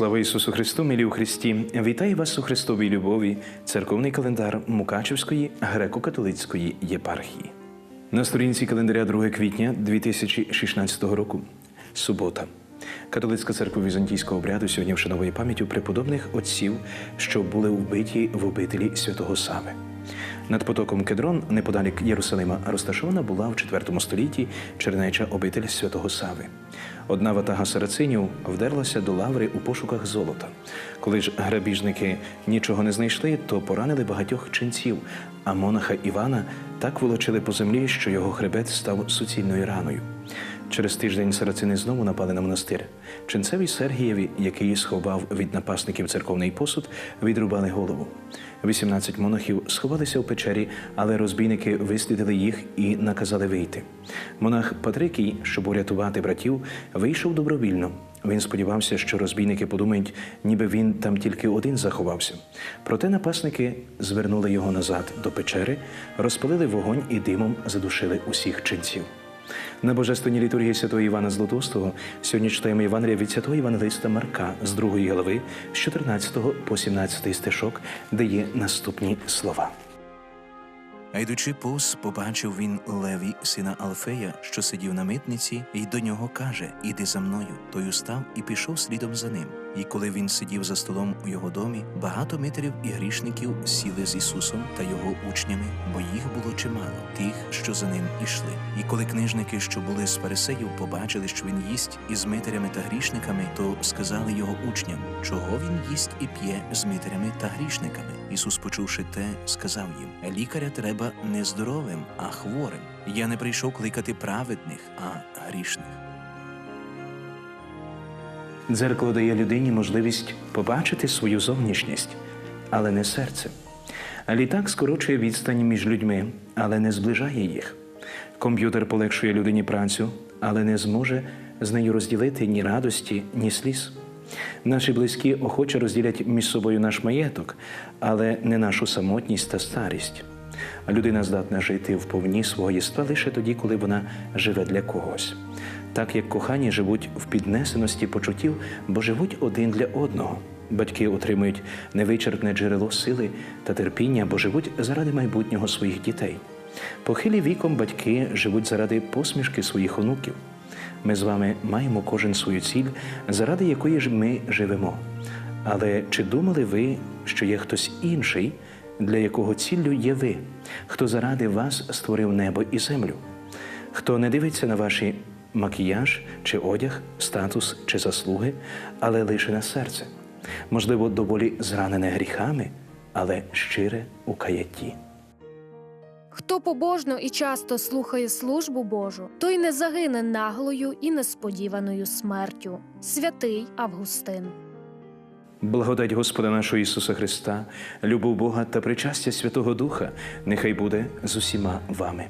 Слава Ісусу Христу, милі у Христі! Вітаю вас у Христовій любові, церковний календар Мукачевської греко-католицької єпархії. На сторінці календаря 2 квітня 2016 року. Субота. Католицька церква візантійського обряду сьогодні вшановує пам'яттю преподобних отців, що були вбиті в обителі святого Сави. Над потоком Кедрон, неподалік Єрусалима, розташована була в IV столітті чернеча обитель святого Сави. Одна ватага сарацинів вдерлася до лаври у пошуках золота. Коли ж грабіжники нічого не знайшли, то поранили багатьох ченців, а монаха Івана так волочили по землі, що його хребет став суцільною раною. Через тиждень сарацини знову напали на монастир. Ченцеві Сергієві, який сховав від напасників церковний посуд, відрубали голову. 18 монахів сховалися в печері, але розбійники вислідили їх і наказали вийти. Монах Патрикій, щоб урятувати братів, вийшов добровільно. Він сподівався, що розбійники подумають, ніби він там тільки один заховався. Проте напасники звернули його назад до печери, розпалили вогонь і димом задушили усіх ченців. На божественній літургії святого Івана Златоустого сьогодні читаємо Євангелія від святого Євангелиста Марка з другої глави з 14 по 17 стишок, де є наступні слова. А йдучи повз, побачив він Леві, сина Алфея, що сидів на митниці, і до нього каже: Іди за мною. Той устав і пішов слідом за ним. І коли він сидів за столом у його домі, багато митерів і грішників сіли з Ісусом та його учнями, бо їх було чимало, тих, що за ним ішли. І коли книжники, що були з фарисеїв, побачили, що він їсть із митерями та грішниками, то сказали його учням, чого він їсть і п'є з митерями та грішниками. Ісус, почувши те, сказав їм: лікаря треба не здоровим, а хворим. Я не прийшов кликати праведних, а грішних. Дзеркало дає людині можливість побачити свою зовнішність, але не серце. Літак скорочує відстань між людьми, але не зближає їх. Комп'ютер полегшує людині працю, але не зможе з нею розділити ні радості, ні сліз. Наші близькі охоче розділять між собою наш маєток, але не нашу самотність та старість. Людина здатна жити в повні свого єства лише тоді, коли вона живе для когось. Так як кохані живуть в піднесеності почуттів, бо живуть один для одного. Батьки отримують невичерпне джерело сили та терпіння, бо живуть заради майбутнього своїх дітей. Похилі віком батьки живуть заради посмішки своїх онуків. Ми з вами маємо кожен свою ціль, заради якої ж ми живемо. Але чи думали ви, що є хтось інший, для якого ціллю є ви, хто заради вас створив небо і землю? Хто не дивиться на ваші макіяж чи одяг, статус чи заслуги, але лише на серце, можливо, доволі зранене гріхами, але щире у каятті. Хто побожно і часто слухає службу Божу, той не загине наглою і несподіваною смертю. Святий Августин. Благодать Господа нашого Ісуса Христа, любов Бога та причастя Святого Духа нехай буде з усіма вами.